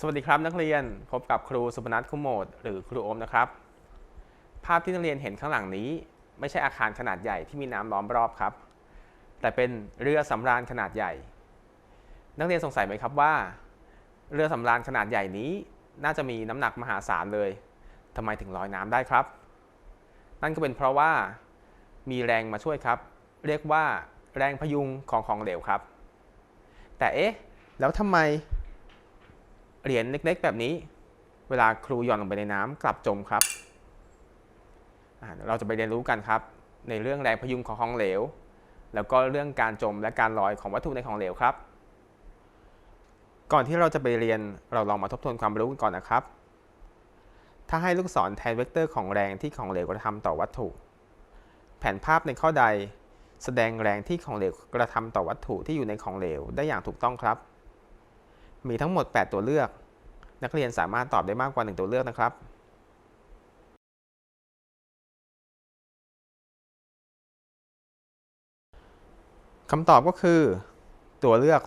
สวัสดีครับนักเรียนพบกับครูสุพนัทคุโมดหรือครูโอมนะครับ ภาพที่นักเรียนเห็นข้างหลังนี้ ไม่ใช่อาคารขนาดใหญ่ที่มีน้ำล้อมรอบครับ แต่เป็นเรือสำราญขนาดใหญ่ นักเรียนสงสัยไหมครับว่า เรือสำราญขนาดใหญ่นี้ น่าจะมีน้ำหนักมหาศาลเลยทำไมถึงลอยน้ำได้ครับ นั่นก็เป็นเพราะว่ามีแรงมาช่วยครับ เรียกว่าแรงพยุงของของเหลวครับ แต่เอ๊ะแล้วทำไม เหรียญเล็กๆ แบบนี้ เวลาครูหย่อนลงไปในน้ำกลับจมครับเดี๋ยวเราจะไปเรียนรู้กันครับ ในเรื่องแรงพยุงของของเหลว แล้วก็เรื่องการจมและการลอยของวัตถุในของเหลวครับ ก่อนที่เราจะไปเรียนเราลองมาทบทวนความรู้กันก่อนนะครับ ถ้าให้ลูกศรแทนเวกเตอร์ของแรงที่ของเหลวกระทำต่อวัตถุ แผนภาพในข้อใด แสดงแรงที่ของเหลวกระทำต่อวัตถุที่อยู่ในของเหลวได้อย่างถูกต้องครับ มีทั้งหมด 8 ตัวเลือก นักเรียนสามารถตอบได้มากกว่า 1 ตัวเลือกนะครับคำตอบก็คือ ตัวเลือก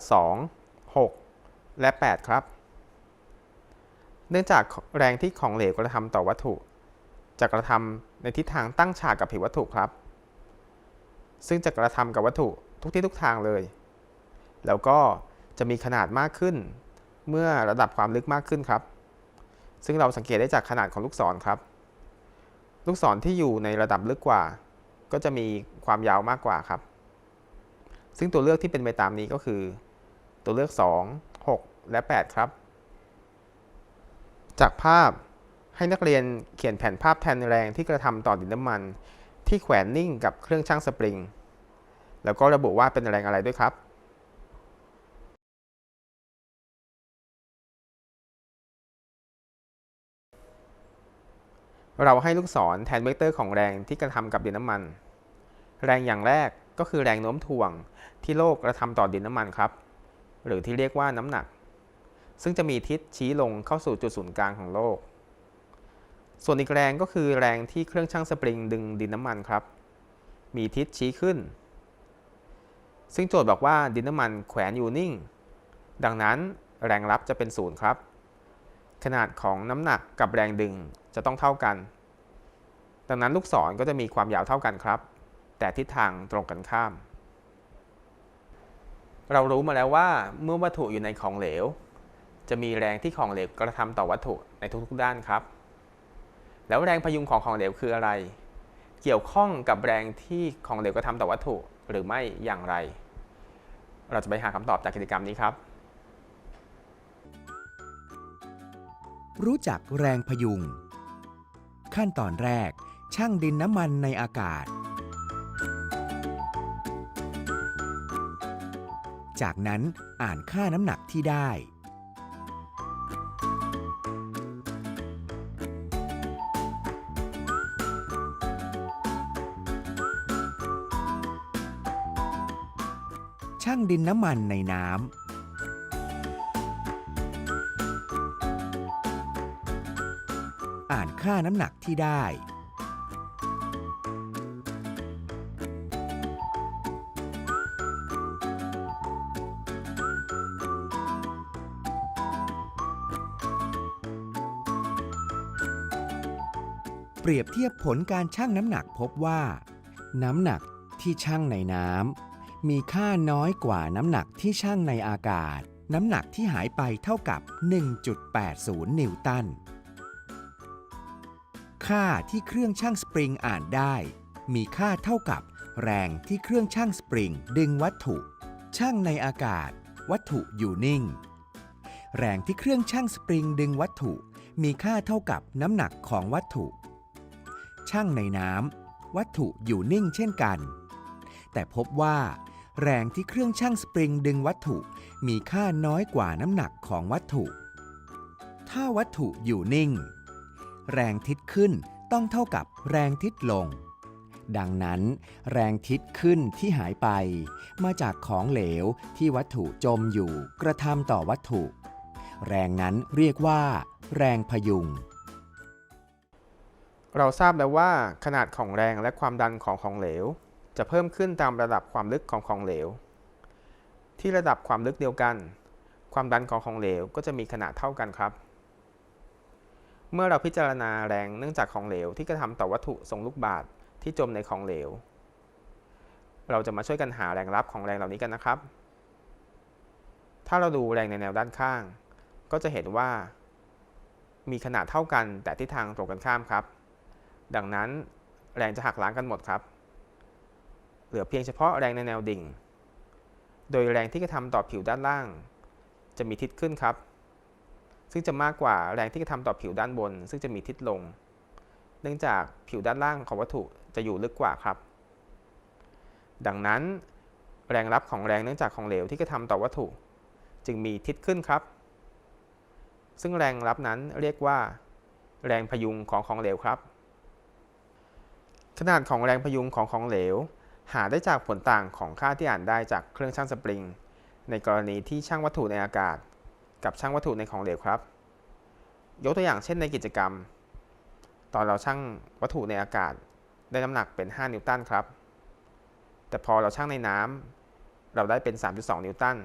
2 6 และ 8 ครับ เนื่องจากแรงที่ของเหลวกระทำต่อวัตถุจะกระทำในทิศทางตั้งฉากกับผิววัตถุครับ ซึ่งจะกระทำกับวัตถุทุกที่ทุกทางเลย แล้วก็จะมีขนาดมากขึ้น เมื่อระดับความลึกมากขึ้นครับ ซึ่งเราสังเกตได้จากขนาดของลูกศรครับ ลูกศรที่อยู่ในระดับลึกกว่า ก็จะมีความยาวมากกว่าครับ ซึ่งตัวเลือกที่เป็นไปตามนี้ก็คือ ตัวเลือก 2 6 และ 8 ครับ จากภาพให้นักเรียนเขียนแผนภาพแทนแรงที่กระทำต่อดินน้ำมัน ที่แขวนนิ่งกับเครื่องชั่งสปริง แล้วก็ระบุว่าเป็นแรงอะไรด้วยครับ เราให้ลูกศรแทนเวกเตอร์ของแรงที่กระทำกับดินน้ำมัน แรงอย่างแรกก็คือแรงโน้มถ่วงที่โลกกระทำต่อดินน้ำมันครับ หรือที่เรียกว่าน้ำหนัก ซึ่งจะมีทิศชี้ลงเข้าสู่จุดศูนย์กลางของโลก ส่วนอีกแรงก็คือแรงที่เครื่องชั่งสปริงดึงดินน้ำมันครับ มีทิศชี้ขึ้น ซึ่งโจทย์บอกว่าดินน้ำมันแขวนอยู่นิ่ง ดังนั้นแรงรับจะเป็นศูนย์ครับขนาดของน้ำหนักกับแรงดึง จะต้องเท่ากัน ดังนั้นลูกศรก็จะมีความยาวเท่ากันครับ แต่ทิศทางตรงกันข้าม เรารู้มาแล้วว่าเมื่อวัตถุอยู่ในของเหลว จะมีแรงที่ของเหลวกระทำต่อวัตถุในทุกๆด้านครับ แล้วแรงพยุงของของเหลวคืออะไร เกี่ยวข้องกับแรงที่ของเหลวกระทำต่อวัตถุหรือไม่อย่างไร เราจะไปหาคำตอบจากกิจกรรมนี้ครับรู้จักแรงพยุง ขั้นตอนแรกช่างดินน้ำมันในอากาศ จากนั้นอ่านค่าน้ำหนักที่ได้ช่างดินน้ำมันในน้ำ ค่าน้ำหนักที่ได้ เปรียบเทียบผลการชั่งน้ำหนักพบว่า น้ำหนักที่ชั่งในน้ำมีค่าน้อยกว่าน้ำหนักที่ชั่งในอากาศ น้ำหนักที่หายไปเท่ากับ 1.80 นิวตัน ค่าที่เครื่องชั่งสปริงอ่านได้ มีค่าเท่ากับแรงที่เครื่องชั่งสปริงดึงวัตถุชั่งในอากาศ วัตถุอยู่นิ่ง แรงที่เครื่องชั่งสปริงดึงวัตถุ มีค่าเท่ากับน้ำหนักของวัตถุชั่งในน้ำวัตถุอยู่นิ่งเช่นกัน แต่พบว่า แรงที่เครื่องชั่งสปริงดึงวัตถุ มีค่าน้อยกว่าน้ำหนักของวัตถุ ถ้าวัตถุอยู่นิ่ง แรงทิศขึ้นต้องเท่ากับแรงทิศลง ดังนั้น แรงทิศขึ้นที่หายไป มาจากของเหลวที่วัตถุจมอยู่กระทำต่อวัตถุ แรงนั้นเรียกว่า แรงพยุง เราทราบแล้วว่าขนาดของแรงและความดันของของเหลว จะเพิ่มขึ้นตามระดับความลึกของของเหลว ที่ระดับความลึกเดียวกัน ความดันของของเหลวก็จะมีขนาดเท่ากันครับ เมื่อเราพิจารณาแรงเนื่องจากของเหลวที่กระทำต่อวัตถุทรงลูกบาศก์ที่จมในของเหลว เราจะมาช่วยกันหาแรงรับของแรงเหล่านี้กันนะครับ ถ้าเราดูแรงในแนวด้านข้าง ก็จะเห็นว่า มีขนาดเท่ากันแต่ทิศทางตรงกันข้ามครับ ดังนั้นแรงจะหักล้างกันหมดครับ เหลือเพียงเฉพาะแรงในแนวดิ่ง โดยแรงที่กระทำต่อผิวด้านล่าง จะมีทิศขึ้นครับ ซึ่งจะมากกว่าแรงที่กระทำต่อผิวด้านบน ซึ่งจะมีทิศลง เนื่องจากผิวด้านล่างของวัตถุจะอยู่ลึกกว่าครับ ดังนั้นแรงรับของแรงเนื่องจากของเหลวที่กระทำต่อวัตถุ จึงมีทิศขึ้นครับ ซึ่งแรงรับนั้นเรียกว่า แรงพยุงของของเหลวครับ ขนาดของแรงพยุงของของเหลว หาได้จากผลต่างของค่าที่อ่านได้จากเครื่องชั่งสปริง ในกรณีที่ชั่งวัตถุในอากาศ กับชั่งวัตถุในของเหลวครับ ยกตัวอย่างเช่นในกิจกรรม ตอนเราชั่งวัตถุในอากาศได้น้ำหนักเป็น 5 นิวตันครับ แต่พอเราชั่งในน้ำเราได้เป็น 3.2 นิวตัน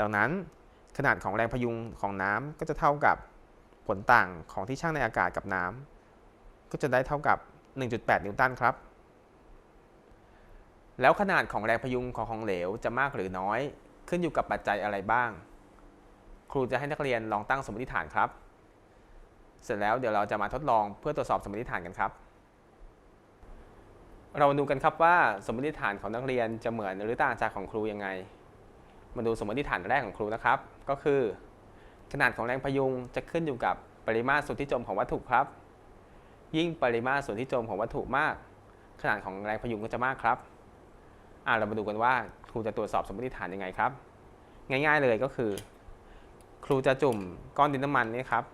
ดังนั้นขนาดของแรงพยุงของน้ำก็จะเท่ากับผลต่างของที่ชั่งในอากาศกับน้ำก็จะได้เท่ากับ 1.8 นิวตันครับ แล้วขนาดของแรงพยุงของของเหลวจะมากหรือน้อยขึ้นอยู่กับปัจจัยอะไรบ้าง ครูจะให้นักเรียนลองตั้งสมมติฐานครับ เสร็จแล้วเดี๋ยวเราจะมาทดลองเพื่อตรวจสอบสมมติฐานกันครับ เรามาดูกันครับว่าสมมติฐานของนักเรียนจะเหมือนหรือต่างจากของครูยังไง มาดูสมมติฐานแรกของครูนะครับ ก็คือ ขนาดของแรงพยุงจะขึ้นอยู่กับปริมาตรส่วนที่จมของวัตถุครับ ยิ่งปริมาตรส่วนที่จมของวัตถุมาก ขนาดของแรงพยุงก็จะมากครับอ่าเรามาดูกันว่าครูจะตรวจสอบสมมติฐานยังไงครับ ง่าย ๆเลยก็คือ ครูจะจุ่มก้อนดินน้ำมันนี่ครับ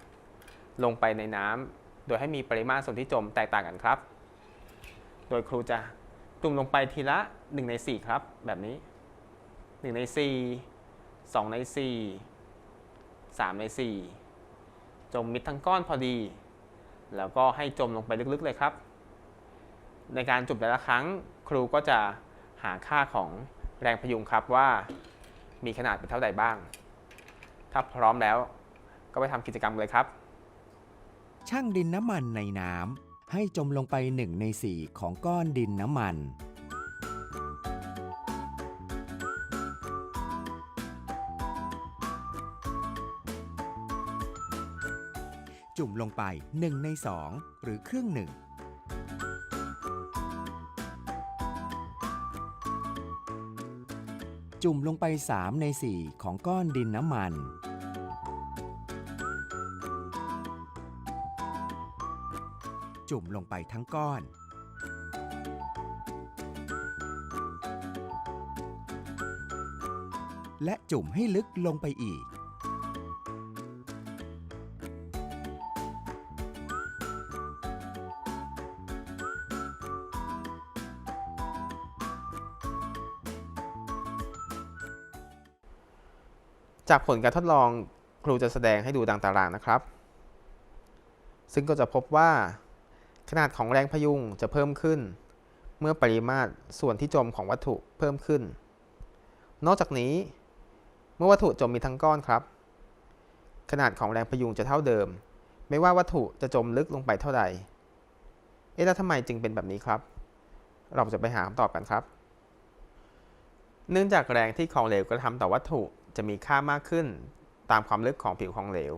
ลงไปในน้ำโดยให้มีปริมาตรส่วนที่จมแตกต่างกันครับ โดยครูจะจุ่มลงไปทีละ 1 ใน 4 ครับ แบบนี้ 1 ใน 4 2 ใน 4 3 ใน 4 จมมิดทั้งก้อนพอดี แล้วก็ให้จมลงไปลึกๆเลยครับ ในการจุ่มแต่ละครั้งครูก็จะหาค่าของแรงพยุงครับว่ามีขนาดเป็นเท่าใดบ้าง ถ้าพร้อมแล้ว ก็ไปทำกิจกรรมเลยครับชั่งดินน้ำมันในน้ำให้จมลงไป1ใน4ของก้อนดินน้ำมัน จุ่มลงไป1ใน2หรือครึ่งหนึ่ง จุ่มลงไป 3 ใน 4 ของก้อนดินน้ำมัน จุ่มลงไปทั้งก้อน และจุ่มให้ลึกลงไปอีก จากผลการทดลองครูจะแสดงให้ดูดังตารางนะครับ ซึ่งก็จะพบว่า ขนาดของแรงพยุงจะเพิ่มขึ้น เมื่อปริมาตรส่วนที่จมของวัตถุเพิ่มขึ้น นอกจากนี้ เมื่อวัตถุจมมีทั้งก้อนครับ ขนาดของแรงพยุงจะเท่าเดิม ไม่ว่าวัตถุจะจมลึกลงไปเท่าใด เอ๊ะแล้วทำไมจึงเป็นแบบนี้ครับ เราจะไปหาคำตอบกันครับ เนื่องจากแรงที่ของเหลวกระทำต่อวัตถุ จะมีค่ามากขึ้นตามความลึกของผิวของเหลว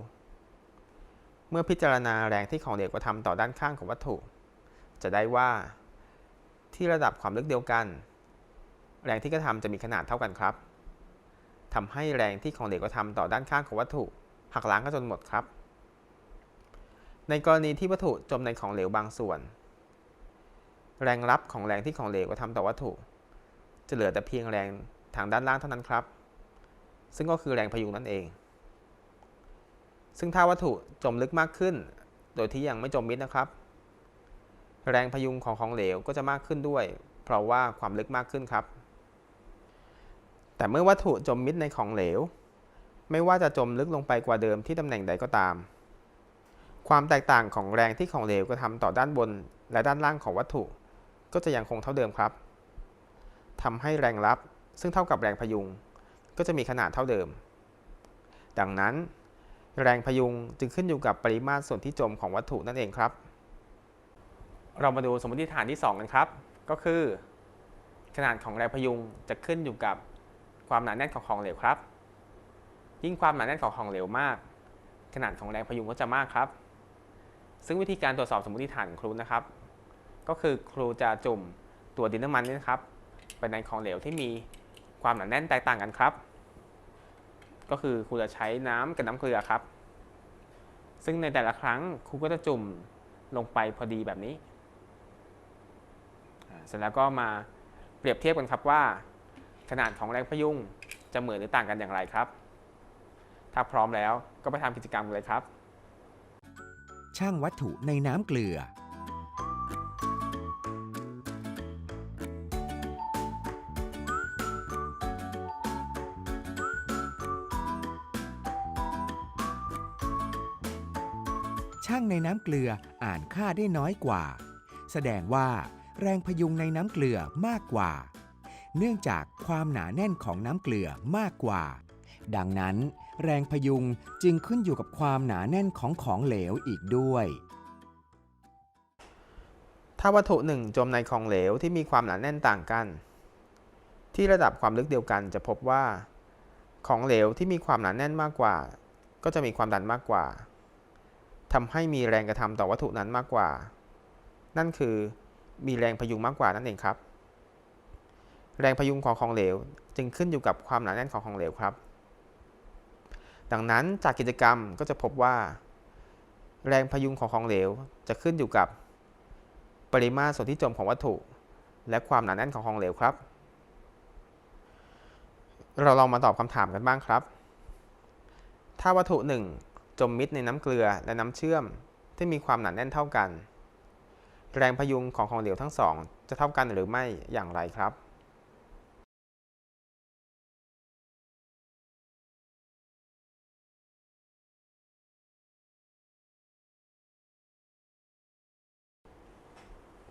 เมื่อพิจารณาแรงที่ของเหลวกระทำต่อด้านข้างของวัตถุ จะได้ว่า ที่ระดับความลึกเดียวกัน แรงที่กระทำจะมีขนาดเท่ากันครับทำให้แรงที่ของเหลวกระทำต่อด้านข้างของวัตถุหักล้างกันจนหมดครับ ในกรณีที่วัตถุจมในของเหลวบางส่วน แรงรับของแรงที่ของเหลวกระทำต่อวัตถุ จะเหลือแต่เพียงแรงทางด้านล่างเท่านั้นครับ ซึ่งก็คือแรงพยุงนั่นเอง ซึ่งถ้าวัตถุจมลึกมากขึ้น โดยที่ยังไม่จมมิดนะครับ แรงพยุงของของเหลวก็จะมากขึ้นด้วย เพราะว่าความลึกมากขึ้นครับ แต่เมื่อวัตถุจมมิดในของเหลว ไม่ว่าจะจมลึกลงไปกว่าเดิมที่ตำแหน่งใดก็ตาม ความแตกต่างของแรงที่ของเหลวกระทำต่อด้านบนและด้านล่างของวัตถุ ก็จะยังคงเท่าเดิมครับทำให้แรงรับซึ่งเท่ากับแรงพยุง ก็จะมีขนาดเท่าเดิม ดังนั้นแรงพยุงจึงขึ้นอยู่กับปริมาตรส่วนที่จมของวัตถุนั่นเองครับ เรามาดูสมมติฐานที่ 2 กันครับ ก็คือ ขนาดของแรงพยุงจะขึ้นอยู่กับความหนาแน่นของของเหลวครับ ยิ่งความหนาแน่นของของเหลวมาก ขนาดของแรงพยุงก็จะมากครับ ซึ่งวิธีการตรวจสอบสมมติฐานของครูนะครับ ก็คือครูจะจุ่มตัวดินน้ำมันนี่นะครับไปในของเหลวที่มี ความหนาแน่นแตกต่างกันครับ ก็คือครูจะใช้น้ำกับน้ำเกลือครับ ซึ่งในแต่ละครั้งครูก็จะจุ่มลงไปพอดีแบบนี้ เสร็จแล้วก็มาเปรียบเทียบกันครับว่า ขนาดของแรงพยุงจะเหมือนหรือต่างกันอย่างไรครับ ถ้าพร้อมแล้วก็ไปทำกิจกรรมกันเลยครับ ช่างวัตถุในน้ำเกลือ ในน้ำเกลืออ่านค่าได้น้อยกว่า แสดงว่าแรงพยุงในน้ำเกลือมากกว่า เนื่องจากความหนาแน่นของน้ำเกลือมากกว่า ดังนั้น แรงพยุงจึงขึ้นอยู่กับความหนาแน่นของของเหลวอีกด้วย ถ้าวัตถุหนึ่งจมในของเหลวที่มีความหนาแน่นต่างกัน ที่ระดับความลึกเดียวกันจะพบว่า ของเหลวที่มีความหนาแน่นมากกว่า ก็จะมีความดันมากกว่า ทำให้มีแรงกระทำต่อวัตถุนั้นมากกว่า นั่นคือมีแรงพยุงมากกว่านั่นเองครับ แรงพยุงของของเหลวจึงขึ้นอยู่กับความหนาแน่นของของเหลวครับ ดังนั้นจากกิจกรรมก็จะพบว่า แรงพยุงของของเหลวจะขึ้นอยู่กับ ปริมาตรส่วนที่จมของวัตถุ และความหนาแน่นของของเหลวครับ เราลองมาตอบคำถามกันบ้างครับ ถ้าวัตถุหนึ่ง จมมิดในน้ำเกลือและน้ำเชื่อมที่มีความหนาแน่นเท่ากัน แรงพยุงของของเหลวทั้งสอง จะเท่ากันหรือไม่อย่างไรครับ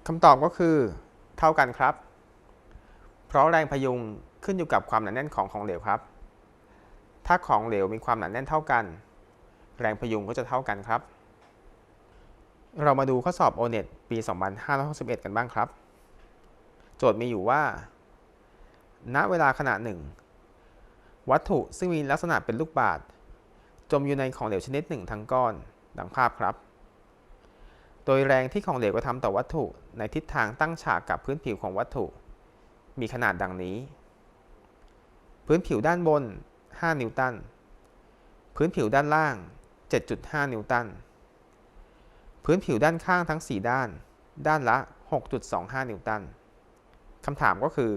คำตอบก็คือเท่ากันครับ เพราะแรงพยุงขึ้นอยู่กับความหนาแน่นของของเหลวครับ ถ้าของเหลวมีความหนาแน่นเท่ากัน แรงพยุงก็จะเท่ากันครับ เรามาดูข้อสอบ o n e t ปี 2561 กันบ้างครับ โจทย์มีอยู่ว่า ณ เวลาขณะหนึ่ง วัตถุซึ่งมีลักษณะเป็นลูกบาศก์จมอยู่ในของเหลวชนิดหนึ่งทั้งก้อน ดังภาพครับ โดยแรงที่ของเหลวกระทำต่อวัตถุในทิศทางตั้งฉากกับพื้นผิวของวัตถุ มีขนาดดังนี้ พื้นผิวด้านบน 5 นิวตัน พื้นผิวด้านล่าง 7.5 นิวตัน พื้นผิวด้านข้างทั้ง 4 ด้าน ด้านละ 6.25 นิวตัน คำถามก็คือ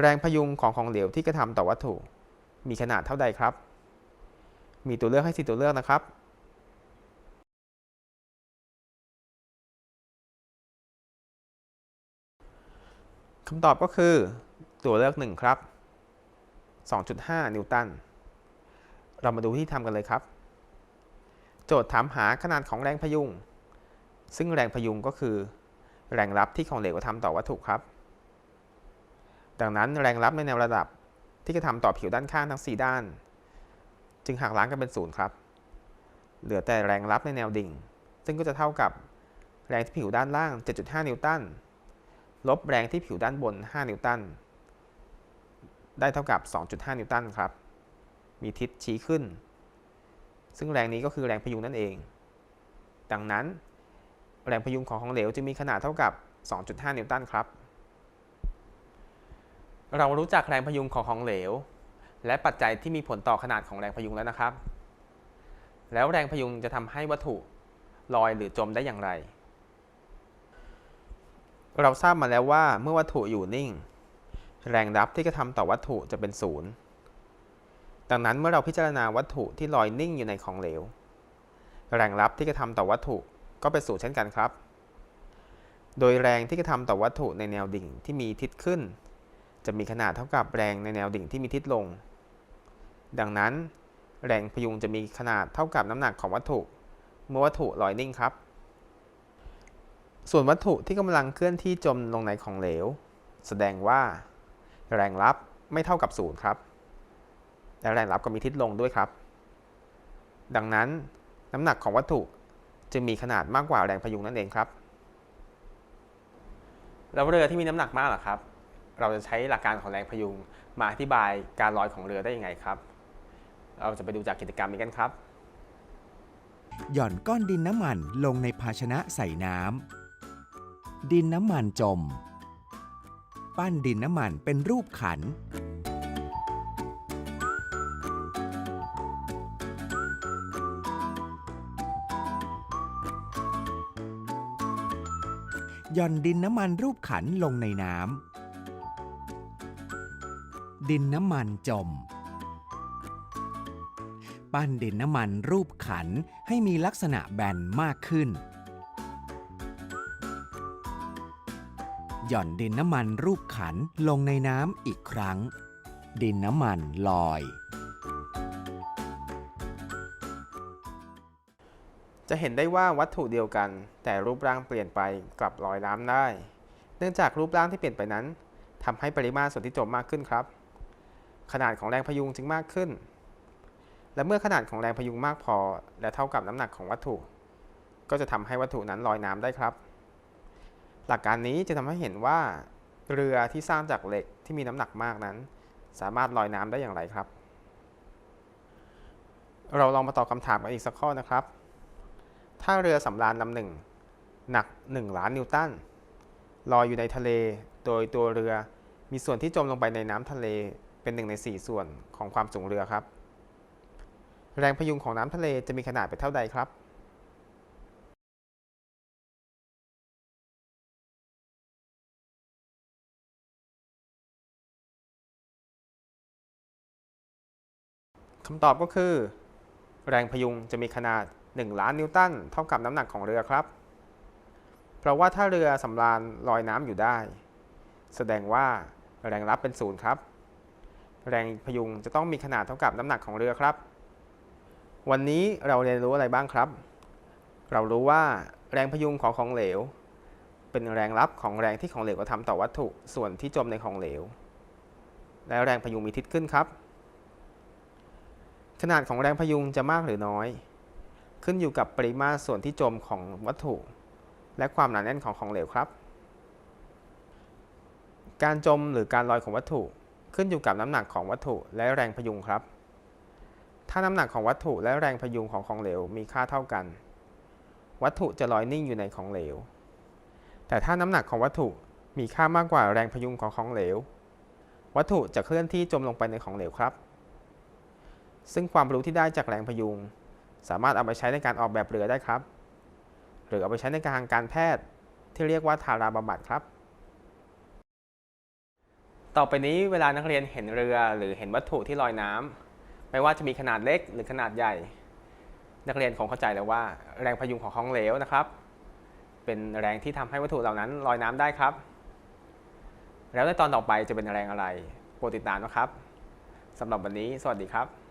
แรงพยุงของของเหลวที่กระทำต่อวัตถุ มีขนาดเท่าใดครับ มีตัวเลือกให้4ตัวเลือกนะครับคำตอบก็คือตัวเลือก 1 ครับ 2.5 นิวตัน เรามาดูที่ทำกันเลยครับ โจทย์ถามหาขนาดของแรงพยุง ซึ่งแรงพยุงก็คือ แรงรับที่ของเหลวกระทำต่อวัตถุครับ ดังนั้นแรงรับในแนวระดับที่กระทำต่อผิวด้านข้างทั้ง 4 ด้าน จึงหักล้างกันเป็นศูนย์ครับ เหลือแต่แรงรับในแนวดิ่ง ซึ่งก็จะเท่ากับแรงที่ผิวด้านล่าง 7.5 นิวตัน ลบแรงที่ผิวด้านบน 5 นิวตัน ได้เท่ากับ 2.5 นิวตันครับ มีทิศชี้ขึ้น ซึ่งแรงนี้ก็คือแรงพยุงนั่นเอง ดังนั้น แรงพยุงของของเหลวจะมีขนาดเท่ากับ 2.5 นิวตันครับ เรารู้จักแรงพยุงของของเหลว และปัจจัยที่มีผลต่อขนาดของแรงพยุงแล้วนะครับ แล้วแรงพยุงจะทำให้วัตถุลอยหรือจมได้อย่างไร เราทราบมาแล้วว่าเมื่อวัตถุอยู่นิ่ง แรงรับที่กระทำต่อวัตถุจะเป็นศูนย์ ดังนั้นเมื่อเราพิจารณาวัตถุที่ลอยนิ่งอยู่ในของเหลว แรงรับที่กระทำต่อวัตถุก็เป็นศูนย์เช่นกันครับ โดยแรงที่กระทำต่อวัตถุในแนวดิ่งที่มีทิศขึ้น จะมีขนาดเท่ากับแรงในแนวดิ่งที่มีทิศลง ดังนั้น แรงพยุงจะมีขนาดเท่ากับน้ำหนักของวัตถุ เมื่อวัตถุลอยนิ่งครับ ส่วนวัตถุที่กำลังเคลื่อนที่จมลงในของเหลว แสดงว่า แรงรับไม่เท่ากับศูนย์ครับ และแรงรับก็มีทิศลงด้วยครับ ดังนั้นน้ำหนักของวัตถุจึงมีขนาดมากกว่าแรงพยุงนั่นเองครับแล้วเรือที่มีน้ำหนักมากล่ะครับ เราจะใช้หลักการของแรงพยุงมาอธิบายการลอยของเรือได้ยังไงครับ เราจะไปดูจากกิจกรรมนี้กันครับ หย่อนก้อนดินน้ำมันลงในภาชนะใส่น้ำ ดินน้ำมันจม ปั้นดินน้ำมันเป็นรูปขัน หย่อนดินน้ำมันรูปขันลงในน้ำ ดินน้ำมันจม ปั้นดินน้ำมันรูปขันให้มีลักษณะแบนมากขึ้น หย่อนดินน้ำมันรูปขันลงในน้ำอีกครั้ง ดินน้ำมันลอย จะเห็นได้ว่าวัตถุเดียวกัน แต่รูปร่างเปลี่ยนไปกลับลอยน้ำได้ เนื่องจากรูปร่างที่เปลี่ยนไปนั้นทำให้ปริมาตรส่วนที่จมมากขึ้นครับ ขนาดของแรงพยุงจึงมากขึ้น และเมื่อขนาดของแรงพยุงมากพอ และเท่ากับน้ำหนักของวัตถุ ก็จะทำให้วัตถุนั้นลอยน้ำได้ครับ หลักการนี้จะทำให้เห็นว่าเรือที่สร้างจากเหล็กที่มีน้ำหนักมากนั้น สามารถลอยน้ำได้อย่างไรครับ เราลองมาตอบคำถามกันอีกสักข้อนะครับ ถ้าเรือสำราญลำหนึ่งหนัก 1 ล้านนิวตันลอยอยู่ในทะเล โดยตัวเรือมีส่วนที่จมลงไปในน้ำทะเลเป็นหนึ่งใน 4 ส่วนของความสูงเรือครับ แรงพยุงของน้ำทะเลจะมีขนาดเป็นเท่าใดครับคำตอบก็คือ แรงพยุงจะมีขนาด 1 ล้านนิวตันเท่ากับน้ำหนักของเรือครับ เพราะว่าถ้าเรือสำราญลอยน้ำอยู่ได้ แสดงว่าแรงรับเป็นศูนย์ครับ แรงพยุงจะต้องมีขนาดเท่ากับน้ำหนักของเรือครับ วันนี้เราเรียนรู้อะไรบ้างครับ เรารู้ว่าแรงพยุงของของเหลว เป็นแรงรับของแรงที่ของเหลวกระทำต่อวัตถุส่วนที่จมในของเหลว และแรงพยุงมีทิศขึ้นครับขนาดของแรงพยุงจะมากหรือน้อย ขึ้นอยู่กับปริมาตรส่วนที่จมของวัตถุ และความหนาแน่นของของเหลวครับ การจมหรือการลอยของวัตถุขึ้นอยู่กับน้ำหนักของวัตถุและแรงพยุงครับ ถ้าน้ำหนักของวัตถุและแรงพยุงของของเหลวมีค่าเท่ากัน วัตถุจะลอยนิ่งอยู่ในของเหลว แต่ถ้าน้ำหนักของวัตถุมีค่ามากกว่าแรงพยุงของของเหลว วัตถุจะเคลื่อนที่จมลงไปในของเหลวครับ ซึ่งความรู้ที่ได้จากแรงพยุง สามารถเอาไปใช้ในการออกแบบเรือได้ครับ หรือเอาไปใช้ในทางการแพทย์ที่เรียกว่าทาราบำบัดครับ ต่อไปนี้เวลานักเรียนเห็นเรือหรือเห็นวัตถุที่ลอยน้ำไม่ว่าจะมีขนาดเล็กหรือขนาดใหญ่ นักเรียนคงเข้าใจแล้วว่า แรงพยุงของของเหลวนะครับ เป็นแรงที่ทำให้วัตถุเหล่านั้นลอยน้ำได้ครับ แล้วในตอนต่อไปจะเป็นแรงอะไรโปรดติดตามนะครับสำหรับวันนี้ สวัสดีครับ